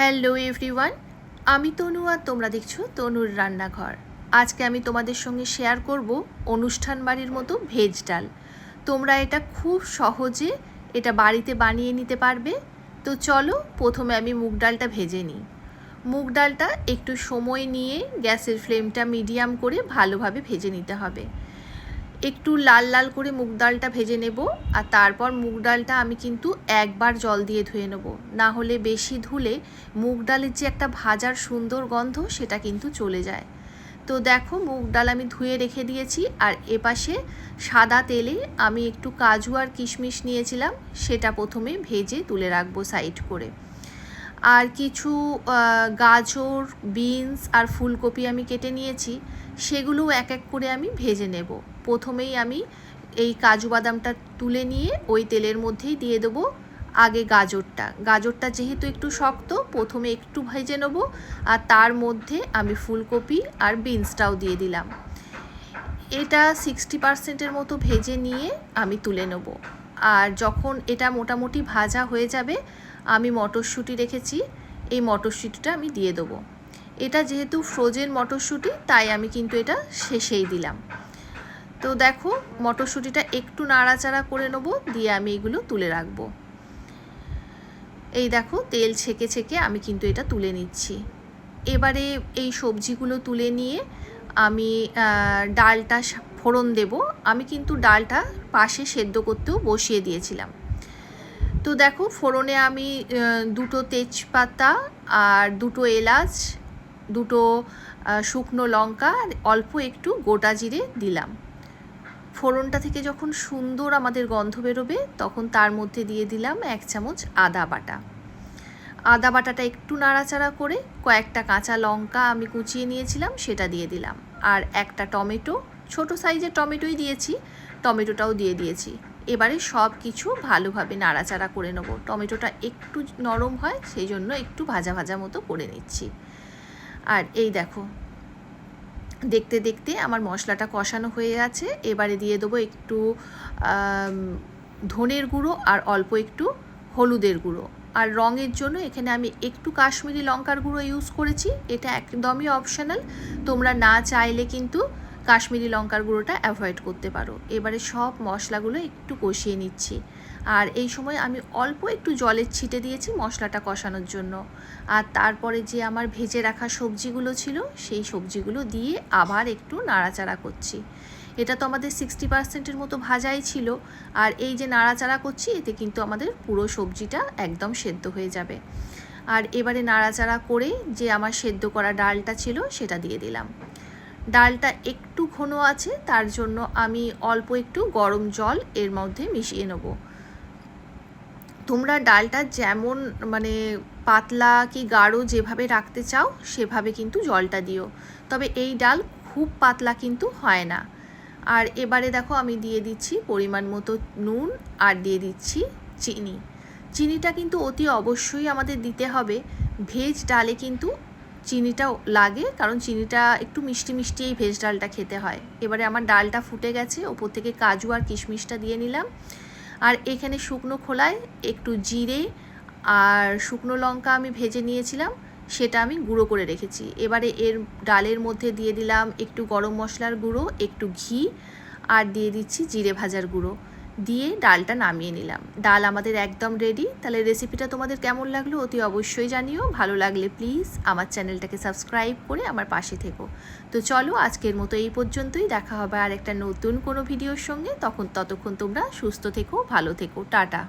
Hello everyone, আমি তনু আর তোমরা দেখছ তনুর রান্নাঘর। আজকে আমি তোমাদের সঙ্গে শেয়ার করব অনুষ্ঠান বাড়ির মতো ভেজ ডাল। তোমরা এটা খুব সহজে এটা বাড়িতে বানিয়ে নিতে পারবে। তো চলো প্রথমে আমি মুগ ডালটা ভেজে নিই। মুগ ডালটা একটু সময় নিয়ে গ্যাসের ফ্লেমটা মিডিয়াম করে ভালোভাবে ভেজে নিতে হবে। একটু লাল লাল করে মুগ ডালটা ভেজে নেব আর তারপর মুগ ডালটা আমি কিন্তু একবার জল দিয়ে ধুয়ে নেব। না হলে বেশি ধুলে মুগ ডালের যে একটা ভাজার সুন্দর গন্ধ সেটা কিন্তু চলে যায়। তো দেখো মুগ ডাল আমি ধুয়ে রেখে দিয়েছি আর এপাশে সাদা তেলে আমি একটু কাজু আর কিশমিশ নিয়েছিলাম, সেটা প্রথমে ভেজে তুলে রাখব সাইড করে। আর কিছু গাজর বিনস আর ফুলকপি আমি কেটে নিয়েছি। সেগুলো এক এক করে আমি ভেজে নেব। প্রথমেই আমি এই কাজু বাদামটা তুলে নিয়ে ওই তেলের মধ্যেই দিয়ে দেবো আগে গাজরটা। গাজরটা যেহেতু একটু শক্ত, প্রথমে একটু ভেজে নেব আর তার মধ্যে আমি ফুলকপি আর বিনসটাও দিয়ে দিলাম। এটা সিক্সটি পার্সেন্টের মতো ভেজে নিয়ে আমি তুলে নেব। আর যখন এটা মোটামুটি ভাজা হয়ে যাবে, আমি মটরশুঁটি রেখেছি। এই মটরশুঁটিটা আমি দিয়ে দেবো। এটা যেহেতু ফ্রোজেন মটরশুঁটি, তাই আমি কিন্তু এটা শেষেই দিলাম। তো দেখো, মটরশুঁটিটা একটু নাড়াচাড়া করে নেব, দিয়ে আমি এগুলো তুলে রাখব। এই দেখো, তেল ছেঁকে ছেঁকে আমি কিন্তু এটা তুলে নিচ্ছি। এবারে এই সবজিগুলো তুলে নিয়ে আমি ডালটা ফোড়ন দেব। আমি কিন্তু ডালটা পাশে সেদ্ধ করতেও বসিয়ে দিয়েছিলাম। তো দেখো, ফোড়নে আমি দুটো তেজপাতা আর দুটো এলাচ, দুটো শুকনো লঙ্কা আর অল্প একটু গোটা জিরে দিলাম। ফোড়নটা থেকে যখন সুন্দর আমাদের গন্ধ বেরোবে, তখন তার মধ্যে দিয়ে দিলাম এক চামচ আদা বাটা। আদা বাটাটা একটু নাড়াচাড়া করে কয়েকটা কাঁচা লঙ্কা আমি কুচিয়ে নিয়েছিলাম, সেটা দিয়ে দিলাম। আর একটা টমেটো, ছোট সাইজের টমেটোই দিয়েছি, টমেটোটাও দিয়ে দিয়েছি। এবারে সব কিছু ভালোভাবে নাড়াচাড়া করে নেব। টমেটোটা একটু নরম হয়, সেই জন্য একটু ভাজা ভাজা মতো করে নিচ্ছি। আর এই দেখো, দেখতে দেখতে আমার মশলাটা কষানো হয়ে আছে এবারে দিয়ে দেবো একটু ধনের গুঁড়ো আর অল্প একটু হলুদের গুঁড়ো। আর রঙের জন্য এখানে আমি একটু কাশ্মীরি লঙ্কার গুঁড়ো ইউজ করেছি। এটা একদমই অপশনাল তোমরা না চাইলে কিন্তু কাশ্মীরি লঙ্কার গুঁড়োটা অ্যাভয়েড করতে পারো। এবারে সব মশলাগুলো একটু কষিয়ে নিচ্ছি। আর এই সময় আমি অল্প একটু জলের ছিটে দিয়েছি মশলাটা কষানোর জন্য। আর তারপরে যে আমার ভেজে রাখা সবজিগুলো ছিল, সেই সবজিগুলো দিয়ে আবার একটু নাড়াচাড়া করছি। এটা তো আমাদের সিক্সটি পার্সেন্টের মতো ভাজাই ছিল। আর এই যে নাড়াচাড়া করছি, এতে কিন্তু আমাদের পুরো সবজিটা একদম সেদ্ধ হয়ে যাবে। আর এবারে নাড়াচাড়া করে যে আমার সেদ্ধ করা ডালটা ছিল, সেটা দিয়ে দিলাম। ডালটা একটু ঘন আছে, তার জন্য আমি অল্প একটু গরম জল এর মধ্যে মিশিয়ে নেব। তোমরা ডালটা যেমন মানে পাতলা কি গাঢ় যেভাবে রাখতে চাও, সেভাবে কিন্তু জলটা দিও। তবে এই ডাল খুব পাতলা কিন্তু হয় না। আর এবারে দেখো আমি দিয়ে দিচ্ছি পরিমাণ মতো নুন আর দিয়ে দিচ্ছি চিনি। চিনিটা কিন্তু অতি অবশ্যই আমাদের দিতে হবে। ভেজ ডালে কিন্তু চিনিটাও লাগে, কারণ চিনিটা একটু মিষ্টি মিষ্টি এই ভেজ ডালটা খেতে হয়। এবারে আমার ডালটা ফুটে গেছে, ওপর থেকে কাজু আর কিশমিশটা দিয়ে নিলাম। আর এখানে শুকনো খোলায় একটু জিরে আর শুকনো লঙ্কা আমি ভেজে নিয়েছিলাম। সেটা আমি গুঁড়ো করে রেখেছি। এবারে এর ডালের মধ্যে দিয়ে দিলাম একটু গরম মশলার গুঁড়ো, একটু ঘি, আর দিয়ে দিচ্ছি জিরে ভাজার গুঁড়ো। দিয়ে ডালটা নামিয়ে নিলাম। ডাল আমাদের একদম রেডি তাহলে রেসিপিটা তোমাদের কেমন লাগল অতি অবশ্যই জানিও। ভালো লাগলে প্লিজ আমার চ্যানেলটাকে সাবস্ক্রাইব করে আমার পাশে থেকো। তো চলো আজকের মতো এই পর্যন্তই। দেখা হবে আর একটা নতুন কোনো ভিডিওর সঙ্গে। তখন ততক্ষণ তোমরা সুস্থ থেকো, ভালো থেকো। টাটা।